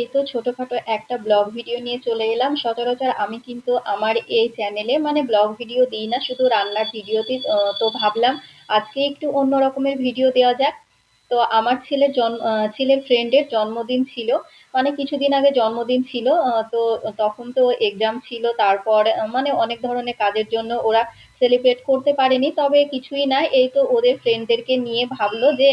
এই তো ছোটখাটো একটা ব্লগ ভিডিও নিয়ে চলে এলাম, সচরাচর আমি কিন্তু আমার এই চ্যানেলে মানে ব্লগ ভিডিও দিই না, শুধু রান্নার ভিডিও দিই তো ভাবলাম আজকে একটু অন্য রকমের ভিডিও দেওয়া যাক। তো আমার ছেলের জন্ম ছেলের ফ্রেন্ডের জন্মদিন ছিল মানে কিছুদিন আগে জন্মদিন ছিল তো তখন তো এক্সাম ছিল, তারপর মানে অনেক ধরনের কাজের জন্য ওরা সেলিব্রেট করতে পারেনি, তবে কিছুই না এই তো ওদের ফ্রেন্ডদেরকে নিয়ে ভাবলো যে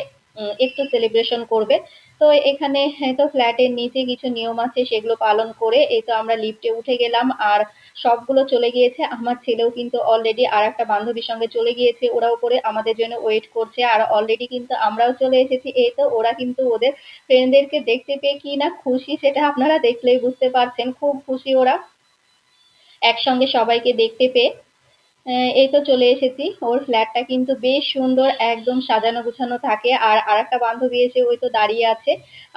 একটু সেলিব্রেশন করবে। তো এখানে হ্যাঁ, তো ফ্ল্যাটের নিচে কিছু নিয়ম আছে সেগুলো পালন করে এই তো আমরা লিফটে উঠে গেলাম। আর সবগুলো চলে গিয়েছে। আমার ছেলেও কিন্তু অলরেডি আর একটা বান্ধবীর সঙ্গে চলে গিয়েছে। ওরা উপরে আমাদের জন্য ওয়েট করছে। আর অলরেডি কিন্তু আমরাও চলে এসেছি। এই তো ওরা কিন্তু ওদের ফ্রেন্ডদেরকে দেখতে পেয়ে কি না খুশি সেটা আপনারা দেখলেই বুঝতে পারছেন। খুব খুশি ওরা। একসঙ্গে সবাইকে দেখতে পেয়ে। এই তো চলে এসেছি। ওর ফ্ল্যাটটা কিন্তু বেশ সুন্দর, একদম সাজানো গুছানো থাকে। আর আরেকটা বান্ধবী এসে ওই তো দাঁড়িয়ে আছে।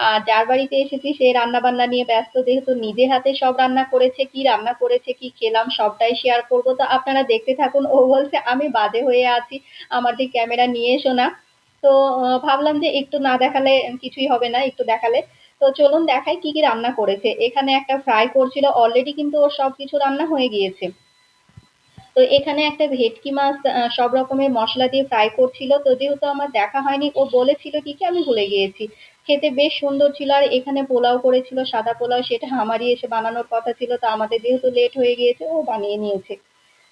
আর যার বাড়িতে এসেছি, সে রান্না বান্না নিয়ে ব্যস্ত। যেহেতু নিজে হাতে সব রান্না করেছে, কি রান্না করেছে, কি খেলাম, সবটাই শেয়ার করব। তো আপনারা দেখতে থাকুন, ও বলছে, আমি বাজে হয়ে আছি, আমার যে ক্যামেরা নিয়ে এসো না। তো ভাবলাম যে একটু না দেখালে কিছুই হবে না, একটু দেখালে। তো চলুন দেখাই কি কি রান্না করেছে। এখানে একটা ফ্রাই করছিল অলরেডি কিন্তু ওর সব কিছু রান্না হয়ে গিয়েছে। তো এখানে একটা ভেটকি মাছ সব রকমের মশলা দিয়ে ফ্রাই করছিল। তো যেহেতু আমার দেখা হয়নি, ও বলেছিল কি কি, আমি ভুলে গিয়েছি। খেতে বেশ সুন্দর ছিল আর এখানে পোলাও করেছিল, সাদা পোলাও, সেটা আমারই এসে বানানোর কথা ছিল। তো আমাদের যেহেতু লেট হয়ে গিয়েছে, ও বানিয়ে নিয়েছে।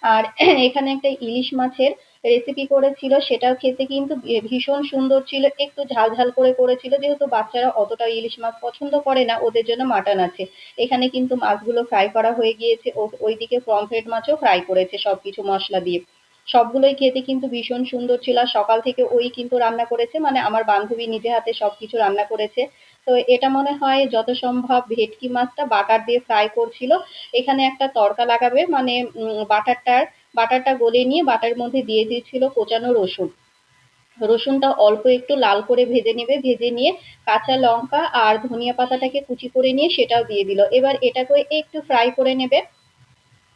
আর এখানে একটা ইলিশ মাছের রেসিপি করেছিল, সেটাও খেতে কিন্তু ভীষণ সুন্দর ছিল, একটু ঝাল ঝাল করে করেছিল, যেহেতু বাচ্চারা অতটা ইলিশ মাছ পছন্দ করে না, ওদের জন্য মাটন আছে। এখানে কিন্তু মাছগুলো ফ্রাই করা হয়ে গিয়েছে ওইদিকে পমফ্রেট মাছও ফ্রাই করেছে সবকিছু মশলা দিয়ে। সবগুলোই খেতে কিন্তু ভীষণ সুন্দর ছিল, আর সকাল থেকে ওই কিন্তু রান্না করেছে মানে আমার বান্ধবী নিজে হাতে সবকিছু রান্না করেছে। তো এটা মনে হয় যত সম্ভব ভেটকি মাছটা বাটার দিয়ে ফ্রাই করছিল। এখানে একটা তড়কা লাগাবে মানে বাটারটার বাটারটা গলে নিয়ে বাটার মধ্যে দিয়ে দিয়েছিল কোচানো রসুন। রসুনটা অল্প একটু লাল করে ভেজে নেবে, ভেজে নিয়ে কাঁচা লঙ্কা আর ধনিয়া পাতাটাকে কুচি করে নিয়ে সেটাও দিয়ে দিল। এবার এটাকে একটু ফ্রাই করে নেবে।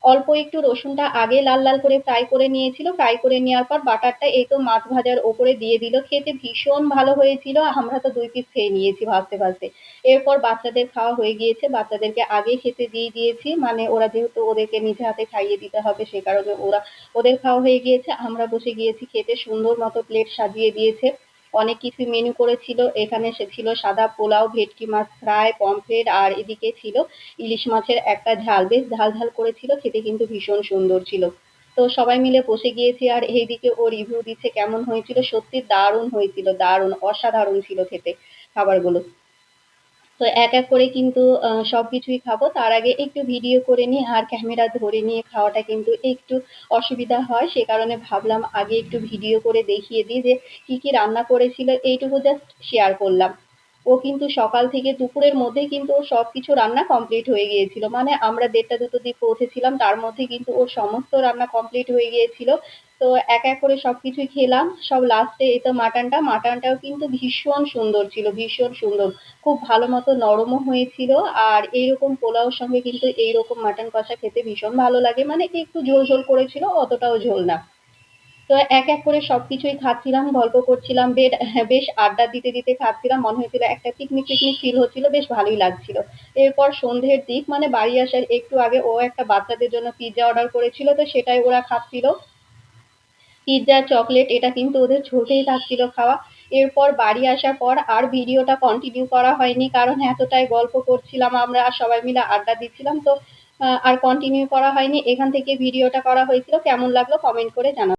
অল্প একটু রসুনটা আগে লাল লাল করে ফ্রাই করে নিয়েছিল। ফ্রাই করে নেওয়ার পর বাটারটা এই তো মাছ ভাজার ওপরে দিয়ে দিল। খেতে ভীষণ ভালো হয়েছিল। আমরা তো দুই পিস খেয়ে নিয়েছি ভাজতে ভাজতে। এরপর বাচ্চাদের খাওয়া হয়ে গিয়েছে। বাচ্চাদেরকে আগে খেতে দিয়ে দিয়েছি। মানে ওরা যেহেতু ওদেরকে নিজে হাতে খাইয়ে দিতে হবে সে কারণে ওরা ওদের খাওয়া হয়ে গিয়েছে। আমরা বসে গিয়েছি খেতে। সুন্দর মতো প্লেট সাজিয়ে দিয়েছে। অনেক কিছু মেনু করেছিল। এখানে সে ছিল সাদা পোলাও, ভেটকি মাছ, ফ্রাই, পমফ্রেট, আর এদিকে ছিল ইলিশ মাছের একটা ঝাল। বেশ ঝাল ঝাল করেছিল, খেতে কিন্তু ভীষণ সুন্দর ছিল। তো সবাই মিলে বসে গিয়েছি, আর এইদিকে ও রিভিউ দিচ্ছে কেমন হয়েছিল। সত্যি দারুণ হয়েছিল, দারুণ, অসাধারণ ছিল খেতে খাবারগুলো। তো এক এক করে কিন্তু আহ, সবকিছুই খাব। তার আগে একটু ভিডিও করে নিই আর ক্যামেরা ধরে নিয়ে খাওয়াটা কিন্তু একটু অসুবিধা হয়। সে কারণে ভাবলাম আগে একটু ভিডিও করে দেখিয়ে দিই যে কি কি রান্না করেছিল এইটুকু জাস্ট শেয়ার করলাম। ও কিন্তু সকাল থেকে দুপুরের মধ্যে কিন্তু ওর সব কিছু রান্না কমপ্লিট হয়ে গিয়েছিল। মানে আমরা দেড়টা দুটো দিক পৌঁছেছিলাম তার মধ্যে কিন্তু ওর সমস্ত রান্না কমপ্লিট হয়ে গিয়েছিল। তো এক এক করে সব সবকিছুই খেলাম। সব লাস্টে এই মাটনটা। মাটনটাও কিন্তু ভীষণ সুন্দর ছিল, ভীষণ সুন্দর। খুব ভালো মতো নরমও হয়েছিল। আর এইরকম পোলাওর সঙ্গে কিন্তু এইরকম মাটন কষা খেতে ভীষণ ভালো লাগে। মানে একটু ঝোল ঝোল করেছিল, অতটাও ঝোল না। তো এক এক করে সবকিছুই খাচ্ছিলাম, গল্প করছিলাম বেড বেশ আড্ডা দিতে দিতে খাচ্ছিলাম। মনে হয়েছিল একটা পিকনিক পিকনিক ফিল হচ্ছিল, বেশ ভালোই লাগছিল। এরপর সন্ধ্যের দিক মানে বাড়ি আসার একটু আগে ও একটা বাচ্চাদের জন্য পিৎজা অর্ডার করেছিল, তো সেটাই ওরা খাচ্ছিল। পিৎজা, চকলেট, এটা কিন্তু ওদের চলতেই থাকছিল খাওয়া। এরপর বাড়ি আসার পর আর ভিডিওটা কন্টিনিউ করা হয়নি, কারণ এতটাই গল্প করছিলাম আমরা, আর সবাই মিলে আড্ডা দিচ্ছিলাম। তো আর কন্টিনিউ করা হয়নি। এখান থেকে ভিডিওটা করা হয়েছিল। কেমন লাগল কমেন্ট করে জানাবেন